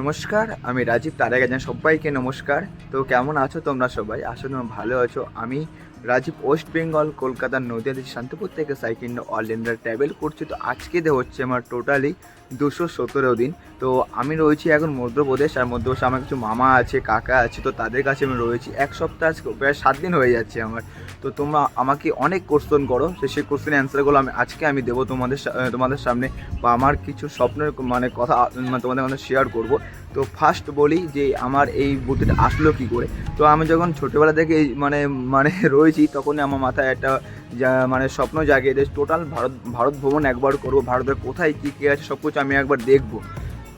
নমস্কার, আমি রাজীব, তার আগে জান সবাইকে নমস্কার। তো কেমন আছো তোমরা সবাই? আসলে তোমরা ভালো আছো। আমি রাজীব ওয়েস্ট বেঙ্গল কলকাতার নদীয়া শান্তিপুর থেকে সাইকেল অল ইন্ডিয়া ট্রাভেল করছি। তো আজকে হচ্ছে আমার টোটালি দুশো সতেরো দিন। তো আমি রয়েছি এখন মধ্যপ্রদেশ আর মধ্যপ্রদেশে আমার কিছু মামা আছে, কাকা আছে, তো তাদের কাছে আমি রয়েছি। এক সপ্তাহ আজকে প্রায় সাত দিন হয়ে যাচ্ছে আমার। তো তোমরা আমাকে অনেক কোশ্চেন করো তো সেই কোশ্চেনের অ্যান্সারগুলো আমি আজকে আমি দেবো তোমাদের তোমাদের সামনে বা আমার কিছু স্বপ্নের মানে কথা মানে তোমাদের মধ্যে শেয়ার করব। তো ফার্স্ট বলি যে আমার এই বুদ্ধিটা আসলো কী করে? তো আমি যখন ছোটোবেলা থেকে মানে মানে রয়েছি তখনই আমার মাথায় একটা মানে স্বপ্ন জাগিয়ে যে টোটাল ভারত ভারত ভ্রমণ একবার করব ভারতের কোথায় কী কী আছে সব কিছু আমি একবার দেখব।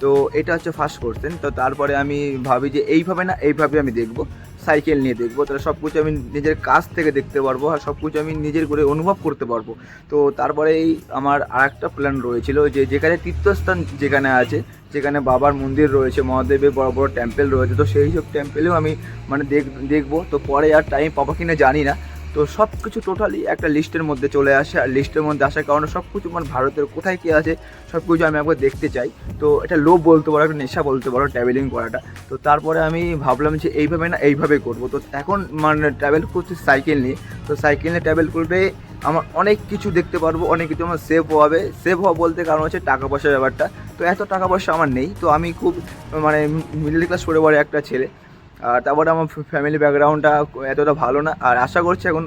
তো এটা হচ্ছে ফার্স্ট কোশ্চেন তো তারপরে আমি ভাবি যে এইভাবে না, এইভাবে আমি দেখব সাইকেল নিয়ে দেখব। তাহলে সব কিছু আমি নিজের কাছ থেকে দেখতে পারব আর সব কিছু আমি নিজের করে অনুভব করতে পারব। তো তারপরে এই আমার আর একটা প্ল্যান রয়েছিল যে যেখানে তীর্থস্থান যেখানে আছে, যেখানে বাবার মন্দির রয়েছে, মহাদেবের বড় বড় টেম্পেল রয়েছে, তো সেই সব টেম্পেলেও আমি মানে দেখ, দেখব। তো পরে আর টাইম পাবো কিনা জানি না। তো সব কিছু টোটালি একটা লিস্টের মধ্যে চলে আসে। আর লিস্টের মধ্যে আসার কারণে সব কিছু মানে ভারতের কোথায় কী আছে সব কিছু আমি একবার দেখতে চাই। তো এটা লোভ বলতে পারো, একটা নেশা বলতে পারো ট্রাভেলিং করাটা। তো তারপরে আমি ভাবলাম যে এইভাবে না, এইভাবে করব। তো এখন মানে ট্রাভেল করছি সাইকেল নিয়ে। তো সাইকেল নিয়ে ট্রাভেল করলে আমার অনেক কিছু দেখতে পারব, অনেক কিছু আমার সেভ হবে। সেভ হওয়া বলতে কারণ হচ্ছে টাকা পয়সার ব্যাপারটা। তো এত টাকা পয়সা আমার নেই। তো আমি খুব মানে মিডল ক্লাস পরিবারের একটা ছেলে। আর তারপরে আমার ফ্যামিলি ব্যাকগ্রাউন্ডটা এতটা ভালো না। আর আশা করছি এখন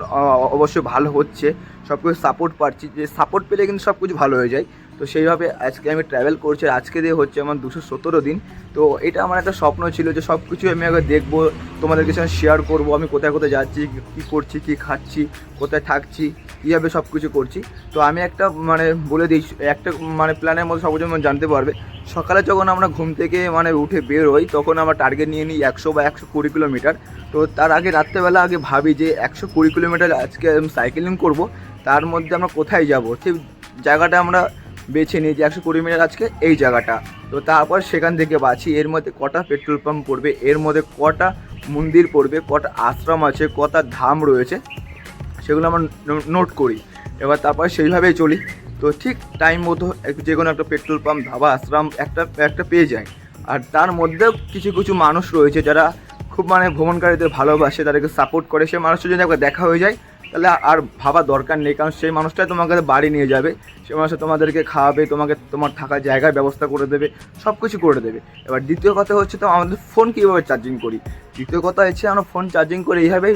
অবশ্যই ভালো হচ্ছে। সব কিছু সাপোর্ট পাচ্ছি। যে সাপোর্ট পেলে কিন্তু সব কিছু ভালো হয়ে যায়। তো সেইভাবে আজকে আমি ট্রাভেল করছি আজকে দিয়ে হচ্ছে আমার দুশো সতেরো দিন। তো এটা আমার একটা স্বপ্ন ছিল যে সব কিছু আমি আগে দেখব তোমাদেরকে সঙ্গে শেয়ার করব, আমি কোথায় কোথায় যাচ্ছি, কী করছি, কী খাচ্ছি, কোথায় থাকছি, কীভাবে সব কিছু করছি। তো আমি একটা মানে বলে দিই, একটা মানে প্ল্যানের মধ্যে সব কিছু আমি জানতে পারবে। সকালে যখন আমরা ঘুম থেকে মানে উঠে বের হই তখন আমরা টার্গেট নিয়ে নিই একশো বা একশো কুড়ি কিলোমিটার তো তার আগে রাত্রেবেলা আগে ভাবি যে একশো কুড়ি কিলোমিটার আজকে সাইকেলিং করব, তার মধ্যে আমরা কোথায় যাব, সেই জায়গাটা আমরা বেছে নিয়েছি, একশো কুড়ি মিটার আজকে এই জায়গাটা। তো তারপর সেখান থেকে বাছি, এর মধ্যে কটা পেট্রোল পাম্প পড়বে, এর মধ্যে কটা মন্দির পড়বে, কটা আশ্রম আছে, কটা ধাম রয়েছে, সেগুলো আমরা নোট করি। এবার তারপর সেইভাবেই চলি। তো ঠিক টাইম মতো যে কোনো একটা পেট্রোল পাম্প, ধাবা, আশ্রম একটা একটা পেয়ে যায়। আর তার মধ্যেও কিছু কিছু মানুষ রয়েছে যারা খুব মানে ভ্রমণকারীদের ভালোবাসে, তাদেরকে সাপোর্ট করে, সে মানুষটা যদি একবার দেখা হয়ে যায়। তাহলে আর ভাবা দরকার নেই, কারণ সেই মানুষটাই তোমাকে বাড়ি নিয়ে যাবে। সেই মানুষটা তোমাদেরকে খাওয়াবে, তোমাকে তোমার থাকার জায়গার ব্যবস্থা করে দেবে সব কিছু করে দেবে। এবার দ্বিতীয় কথা হচ্ছে তো আমাদের ফোন কীভাবে চার্জিং করি? দ্বিতীয় কথা হচ্ছে আমরা ফোন চার্জিং করে এইভাবেই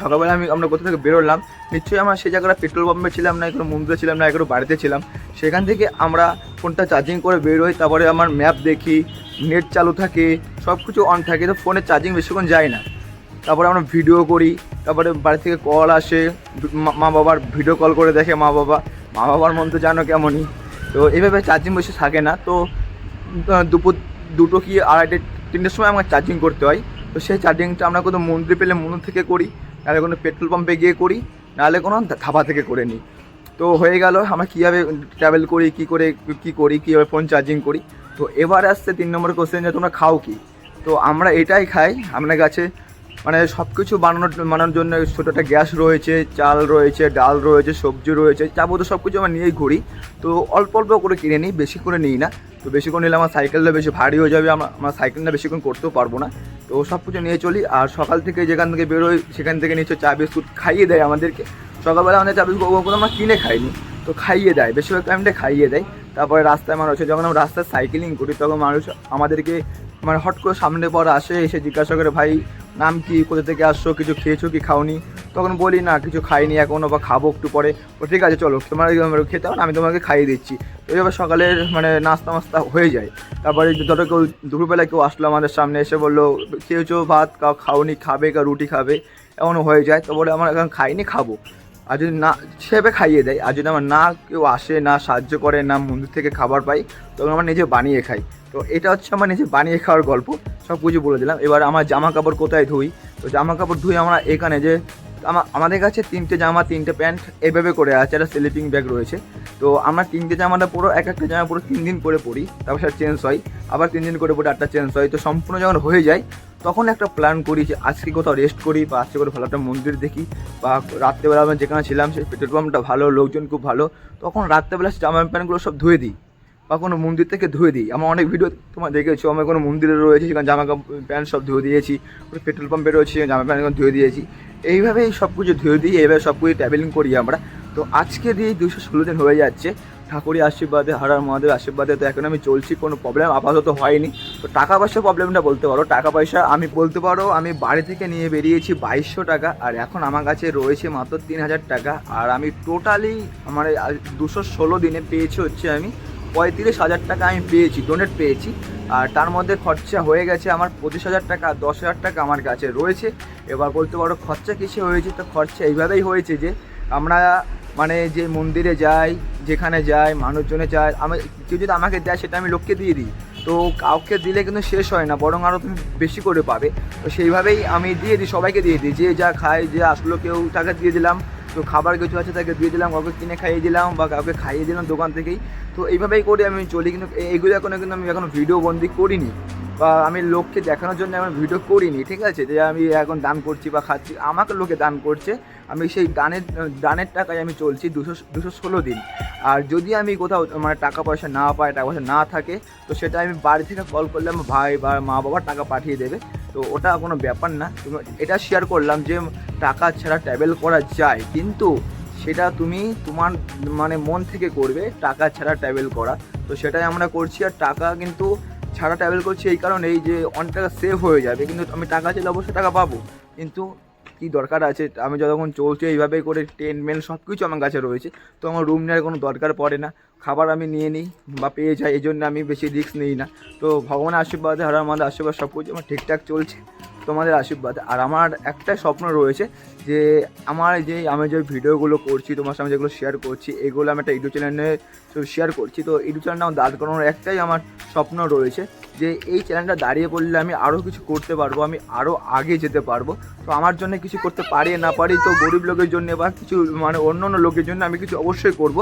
সকালবেলা আমি, আমরা কোথা থেকে বেরোলাম, নিশ্চয়ই আমরা সেই জায়গাটা পেট্রোল পাম্পে ছিলাম না কোনো মন্দিরে ছিলাম না, একটু বাড়িতে ছিলাম। সেখান থেকে আমরা ফোনটা চার্জিং করে বেরোই তারপরে আমার ম্যাপ দেখি নেট চালু থাকে সব কিছু অন থাকে, তো ফোনে চার্জিং বেশিক্ষণ যায় না। তারপরে আমরা ভিডিও করি, তারপরে বাড়ি থেকে কল আসে, মা- বাবার ভিডিও কল করে দেখে মা বাবা। মা বাবার মন তো জানো কেমনই। তো এইভাবে চার্জিং বসে থাকে না। তো দুপুর দুটো কি আড়াইটে, তিনটের সময় আমাকে চার্জিং করতে হয়। তো সেই চার্জিংটা আমরা কোনো মন্দির পেলে মন্দির থেকে করি, নাহলে কোনো পেট্রোল পাম্পে গিয়ে করি, নাহলে কোনো ধাবা থেকে করে নিই। তো হয়ে গেল, আমরা কীভাবে ট্রাভেল করি, কী করে, কী করি, কীভাবে ফোন চার্জিং করি। তো এবার আসছে তিন নম্বর কোশ্চেন যে তোমরা খাও কি? তো আমরা এটাই খাই আপনার কাছে মানে সব কিছু বানানোর বানানোর জন্য ছোটো একটা গ্যাস রয়েছে, চাল রয়েছে, ডাল রয়েছে, সবজি রয়েছে, যাবতীয় সব কিছু আমরা নিয়েই ঘুরি। তো অল্প অল্প করে কিনে নিই, বেশি করে নিই না। তো বেশি করে নিলে আমার সাইকেলটা বেশি ভারী হয়ে যাবে আমার আমার সাইকেলটা বেশিক্ষণ করতেও পারব না। তো সব কিছু নিয়ে চলি, আর সকাল থেকে যেখান থেকে বেরোই, সেখান থেকে নিশ্চয় চা, বিস্কুট খাইয়ে দেয় আমাদেরকে। সকালবেলা আমাদের চা, বিস্কুট ওগুলো আমরা কিনে খাইনি, তো খাইয়ে দেয়, বেশিরভাগ টাইমটা খাইয়ে দেয়। তারপরে রাস্তায় মানুষ যখন আমরা রাস্তায় সাইকেলিং করি, তখন মানুষ আমাদেরকে মানে হট করে সামনে পর আসে, এসে জিজ্ঞাসা করে, ভাই নাম কি, কোথা থেকে আসছো, কিছু খেয়েছো কি, খাওনি? তখন বলি, না, কিছু খাইনি এখনও বা খাব একটু পরে। ও, ঠিক আছে, চলো, তোমার খেতে হবে আমি তোমাকে খাইয়ে দিচ্ছি। তো এইভাবে সকালের মানে নাস্তা মাস্তা হয়ে যায়। তারপরে ধরো কেউ দুপুরবেলা কেউ আসলো আমাদের সামনে, এসে বলল, খেয়েছো ভাত কাউ খাওনি, খাবে কা, রুটি খাবে? এমনও হয়ে যায়। তো বলে, আমার এখন খাইনি, খাব। আর যদি না, সেভাবে খাইয়ে দেয়। আর যদি আমার না কেউ আসে, না সাহায্য করে, না মন্দির থেকে খাবার পাই, তখন আমার নিজে বানিয়ে খাই। তো এটা হচ্ছে আমার নিজে বানিয়ে খাওয়ার গল্প। সব কিছু বলে দিলাম। এবার আমার জামা কাপড় কোথায় ধুই? তো জামা কাপড় ধুই আমরা এখানে যে আমাদের কাছে তিনটে জামা, তিনটে প্যান্ট এইভাবে করে আছে। একটা স্লিপিং ব্যাগ রয়েছে। তো আমরা তিনটে জামাটা পুরো, এক একটা জামা পুরো তিন দিন করে পরি। তারপর সেটা চেঞ্জ হয়। আবার তিন দিন করে পরে আটটা চেঞ্জ হয়। তো সম্পূর্ণ যখন হয়ে যায়, তখন একটা প্ল্যান করি যে আজকে কোথাও রেস্ট করি বা আজকে করে ভালো একটা মন্দির দেখি বা রাত্রেবেলা আমরা যেখানে ছিলাম, সেই পেট্রোল পাম্পটা ভালো, লোকজন খুব ভালো, তখন রাত্রেবেলা জামা প্যান্টগুলো সব ধুয়ে দিই। বা কোনো মন্দির থেকে ধুয়ে দিই। আমার অনেক ভিডিও তোমার দেখেছ, আমি কোনো মন্দিরে রয়েছে, সেখানে জামা কাপড় প্যান্ট সব ধুয়ে দিয়েছি, কোনো পেট্রোল পাম্পে রয়েছে জামা প্যান্ট ধুয়ে দিয়েছি। এইভাবেই সব কিছু ধুয়ে দিই এইভাবে সব কিছু ট্রাভেলিং করি আমরা। তো আজকে দিয়ে দুশো ষোলো দিন হয়ে যাচ্ছে ঠাকুরের আশীর্বাদে, হারার মহাদেব আশীর্বাদে, তো এখন আমি চলছি, কোনো প্রবলেম আপাতত হয়নি। তো টাকা পয়সার প্রবলেমটা বলতে পারো, টাকা পয়সা আমি বলতে পারো, আমি বাড়ি থেকে নিয়ে বেরিয়েছি বাইশশো টাকা, আর এখন আমার কাছে রয়েছে মাত্র তিন হাজার টাকা, আর আমি টোটালি আমার দুশো ষোলো দিনে পেয়েছি হচ্ছে আমি পঁয়ত্রিশ হাজার টাকা আমি পেয়েছি ডোনেট পেয়েছি। আর তার মধ্যে খরচা হয়ে গেছে আমার পঁচিশ হাজার টাকা, দশ হাজার টাকা আমার কাছে রয়েছে। এবার বলতে পারো খরচা কিসে হয়েছে? তো খরচা এইভাবেই হয়েছে যে আমরা মানে যে মন্দিরে যাই, যেখানে যাই, মানুষজনে যায়, আমি কেউ যদি আমাকে দেয় সেটা আমি লোককে দিয়ে দিই। তো কাউকে দিলে কিন্তু শেষ হয় না, বরং আরও তুমি বেশি করে পাবে। তো সেইভাবেই আমি দিয়ে দিই, সবাইকে দিয়ে দিই, যে যা খায়, যে আসলো, কেউ তাকে দিয়ে দিলাম। তো খাবার কিছু আছে তাকে দিয়ে দিলাম, কাউকে কিনে খাইয়ে দিলাম বা কাউকে খাইয়ে দিলাম দোকান থেকেই। তো এইভাবেই করে আমি চলি, কিন্তু এগুলো এইগুলো এখনও কিন্তু আমি এখনও ভিডিও বন্দি করিনি। বা আমি লোককে দেখানোর জন্য এখন ভিডিও করিনি, ঠিক আছে? যে আমি এখন দান করছি বা খাচ্ছি, আমাকে লোকে দান করছে। আমি সেই দানের দানের টাকায় আমি চলছি দুশো দুশো ষোলো দিন। আর যদি আমি কোথাও মানে টাকা পয়সা না পাই, টাকা পয়সা না থাকে, তো সেটা আমি বাড়ি থেকে কল করলে আমার ভাই বা মা বাবা টাকা পাঠিয়ে দেবে। তো ওটা কোনো ব্যাপার না। এটা শেয়ার করলাম যে টাকা ছাড়া ট্রাভেল করা যায়, কিন্তু সেটা তুমি তোমার মানে মন থেকে করবে, টাকা ছাড়া ট্রাভেল করা। তো সেটাই আমরা করছি। আর টাকা কিন্তু ছাড়া ট্রাভেল করছি এই কারণেই যে অনেক টাকা সেভ হয়ে যাবে। কিন্তু আমি টাকা চাইলে অবশ্যই টাকা পাবো। কিন্তু কী দরকার আছে? আমি যতক্ষণ চলছি এইভাবেই করে টেন মেন সব কিছু আমার কাছে রয়েছে। তো আমার রুম নেওয়ার কোনো দরকার পড়ে না। খাবার আমি নিয়ে নিই বা পেয়ে যাই এই জন্য আমি বেশি রিস্ক নিই না। তো ভগবানের আশীর্বাদে হারার আমাদের আশীর্বাদ সব কিছু আমার ঠিকঠাক চলছে। তোমাদের আশীর্বাদ। আর আমার একটাই স্বপ্ন রয়েছে যে আমার যে আমি যে ভিডিওগুলো করছি, তোমার সামনে যেগুলো শেয়ার করছি, এগুলো আমি একটা ইউটিউব চ্যানেলে শেয়ার করছি। তো ইউটিউব চ্যানেলটা আমার দাঁড় করানোর একটাই আমার স্বপ্ন রয়েছে যে এই চ্যানেলটা দাঁড়িয়ে পড়লে আমি আরও কিছু করতে পারব, আমি আরও আগে যেতে পারব। তো আমার জন্য কিছু করতে পারি না পারি, তো গরিব লোকের জন্য বা কিছু মানে অন্য অন্য লোকের জন্য আমি কিছু অবশ্যই করব।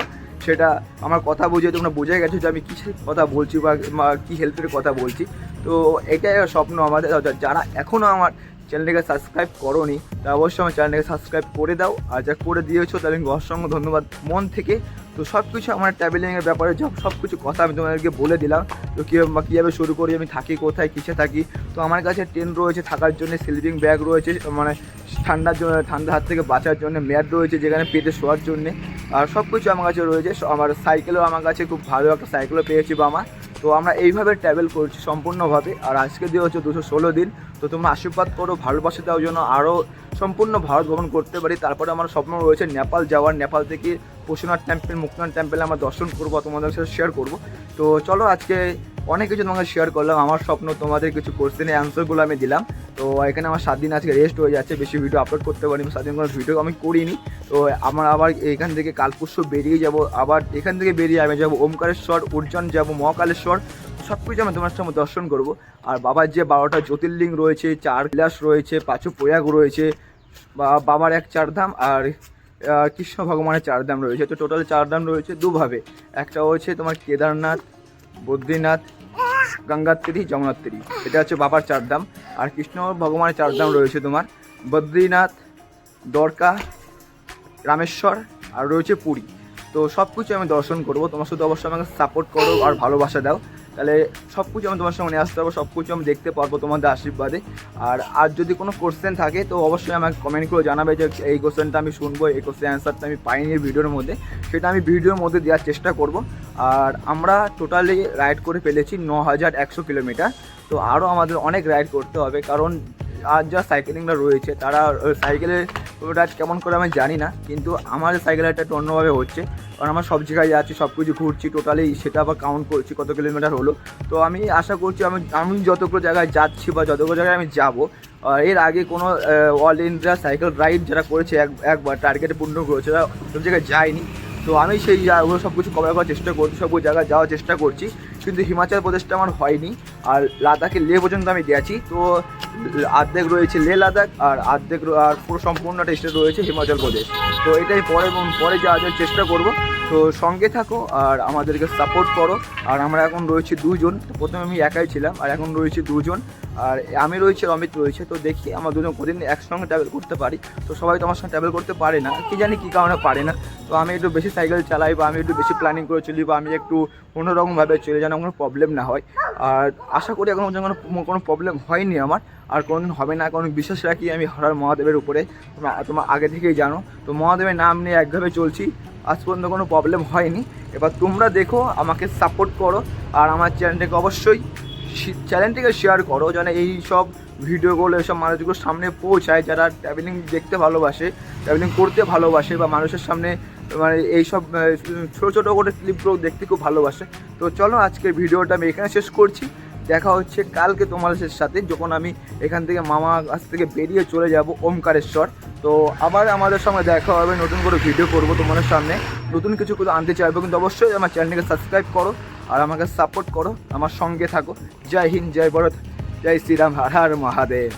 সেটা আমার কথা বুঝে তোমরা বুঝে গেছো যে আমি কিসের কথা বলছি বা কী হেল্পের কথা বলছি। তো এটাই স্বপ্ন আমাদের। যারা এখনও আমার চ্যানেলটাকে সাবস্ক্রাইব করোনি, তা অবশ্যই আমার চ্যানেলটাকে সাবস্ক্রাইব করে দাও। আর যা করে দিয়েছ, তাহলে অসংখ্য ধন্যবাদ মন থেকে। তো সব কিছু আমার ট্রাভেলিংয়ের ব্যাপারে সব সব কিছু কথা আমি তোমাদেরকে বলে দিলাম। তো কীভাবে কীভাবে শুরু করি, আমি থাকি কোথায়, কিসে থাকি? তো আমার কাছে ট্রেন রয়েছে, থাকার জন্য স্লিপিং ব্যাগ রয়েছে মানে ঠান্ডার জন্য ঠান্ডার হাত থেকে বাঁচার জন্য ম্যাট রয়েছে, যেখানে পেটে শোয়ার জন্যে। আর সব কিছু আমার কাছে রয়েছে। আমার সাইকেলও আমার কাছে খুব ভালো একটা সাইকেলও পেয়েছি বা আমার তো আমরা এইভাবে ট্রাভেল করছি সম্পূর্ণভাবে। আর আজকে দিয়ে হচ্ছে দুশো ষোলো দিন, তো তোমরা আশীর্বাদ করো ভালোবাসা দেওয়ার জন্য আরও সম্পূর্ণ ভারত ভ্রমণ করতে পারি। তারপরে আমার স্বপ্ন রয়েছে নেপাল যাওয়ার। নেপাল থেকে পশুনাথ টেম্পেল মুক্তনাথ টেম্পেলে আমরা দর্শন করব তোমাদের সাথে শেয়ার করব। তো চলো আজকে অনেক কিছু তোমাকে শেয়ার করলাম। আমার স্বপ্ন তোমাদের কিছু কোশ্চেনের অ্যান্সারগুলো আমি দিলাম। তো এখানে আমার সাত দিন আজকে রেস্ট হয়ে যাচ্ছে, বেশি ভিডিও আপলোড করতে পারিনি, সাত দিন কোনো ভিডিও আমি করিনি। তো আমার আবার এখান থেকে কাল পরশু বেরিয়ে যাব, আবার এখান থেকে বেরিয়ে আমি যাব ওমকারেশ্বর উজ্জয়ন যাব মহাকালেশ্বর। সব কিছু আমি তোমার সামনে দর্শন করব। আর বাবার যে বারোটা জ্যোতির্লিঙ্গ রয়েছে, চার বিলাস রয়েছে, পাঁচু প্রয়াগ রয়েছে, বা বাবার এক চারধাম আর কৃষ্ণ ভগবানের চারধাম রয়েছে। তো টোটাল চারধাম রয়েছে দুভাবে। একটা হচ্ছে তোমার কেদারনাথ, বদ্রীনাথ গঙ্গাত্রী, যমুনাত্রী। এটা হচ্ছে বাবার চারধাম আর কৃষ্ণ ভগবানের চারধাম রয়েছে তোমার। বদ্রীনাথ, দ্বারকা, রামেশ্বর, আর রয়েছে পুরী। তো সব কিছু আমি দর্শন করব। তোমার শুধু অবশ্যই আমাকে সাপোর্ট করো আর ভালোবাসা দাও। তাহলে সব কিছু আমি তোমার সামনে আসতে পারব সব কিছু আমি দেখতে পারব তোমাদের আশীর্বাদে। আর আর যদি কোনো কোশ্চেন থাকে, তো অবশ্যই আমাকে কমেন্ট করে জানাবে যে এই কোশ্চেনটা আমি শুনব, এই কোশ্চেন অ্যান্সারটা আমি পাইনি ভিডিওর মধ্যে। সেটা আমি ভিডিওর মধ্যে দেওয়ার চেষ্টা করব। আর আমরা টোটালি রাইড করে ফেলেছি ন হাজার একশো কিলোমিটার। তো আরও আমাদের অনেক রাইড করতে হবে, কারণ আর যা সাইকেলিংটা রয়েছে, তারা সাইকেলের রাইড কেমন করে আমি জানি না, কিন্তু আমার সাইকেল রাইডটা একটু অন্যভাবে হচ্ছে। কারণ আমার সব জায়গায় যাচ্ছি, সব কিছু ঘুরছি টোটালি সেটা আবার কাউন্ট করছি, কত কিলোমিটার হলো। তো আমি আশা করছি আমি আমি যতগুলো জায়গায় যাচ্ছি বা যতগুলো জায়গায় আমি যাব এর আগে কোনো অল ইন্ডিয়া সাইকেল রাইড যারা করেছে এক, একবার টার্গেটে পূর্ণ করেছে, তারা সব জায়গায় যায়নি। তো আমি সেই জায়গাগুলো সব কিছু কভার করার চেষ্টা করছি, সব জায়গায় যাওয়ার চেষ্টা করছি, কিন্তু হিমাচল প্রদেশটা আমার হয়নি, আর লাদাখে লে পর্যন্ত আমি গেছি। তো অর্ধেক রয়েছে লে লাদাখ আর অর্ধেক আর পুরো সম্পূর্ণটা স্টেট রয়েছে হিমাচল প্রদেশ। তো এটাই পরে পরে যাওয়ার চেষ্টা করব। তো সঙ্গে থাকো আর আমাদেরকে সাপোর্ট করো। আর আমরা এখন রয়েছি দুজন। প্রথমে আমি একাই ছিলাম আর এখন রয়েছি দুজন। আর আমি রয়েছে, অমিত রয়েছে। তো দেখি আমরা দুজন কদিন একসঙ্গে ট্রাভেল করতে পারি। তো সবাই তো আমার সঙ্গে ট্রাভেল করতে পারে না। কি জানি কী কারণে পারে না। তো আমি একটু বেশি সাইকেল চালাই বা আমি একটু বেশি প্ল্যানিং করে চলি বা আমি একটু অন্যরকমভাবে চলে যেন কোনো প্রবলেম না হয়। আর আশা করি এখন কোনো কোনো প্রবলেম হয়নি আমার। আর কোনোদিন হবে না কোনো বিশ্বাস রাখি আমি হরার মহাদেবের উপরে। তোমরা তোমরা আগে থেকেই জানো। তো মহাদেবের নাম নিয়ে একভাবে চলছি। আজ পর্যন্ত কোনো প্রবলেম হয়নি। এবার তোমরা দেখো, আমাকে সাপোর্ট করো। আর আমার চ্যানেলটাকে অবশ্যই চ্যানেলটিকে শেয়ার করো, যেন এই সব ভিডিওগুলো এসব মানুষগুলোর সামনে পৌঁছায়। যারা ট্রাভেলিং দেখতে ভালোবাসে ট্রাভেলিং করতে ভালোবাসে, বা মানুষের সামনে মানে এইসব ছোটো ছোটো করে ক্লিপগুলো দেখতে খুব ভালোবাসে। তো চলো, আজকের ভিডিওটা আমি এখানে শেষ করছি। দেখা হচ্ছে কালকে তোমাদের সাথে যখন আমি এখান থেকে মামা কাছ থেকে বেরিয়ে চলে যাব ওমকারেশ্বর। তো আবার আমাদের সঙ্গে দেখা হবে, নতুন করে ভিডিও করব তোমাদের সামনে। নতুন কিছু করে আনতে চাইব কিন্তু অবশ্যই আমার চ্যানেলকে সাবস্ক্রাইব করো আর আমাকে সাপোর্ট করো, আমার সঙ্গে থাকো। জয় হিন্দ, জয় ভারত, জয় শ্রীরাম, হার হার মহাদেব।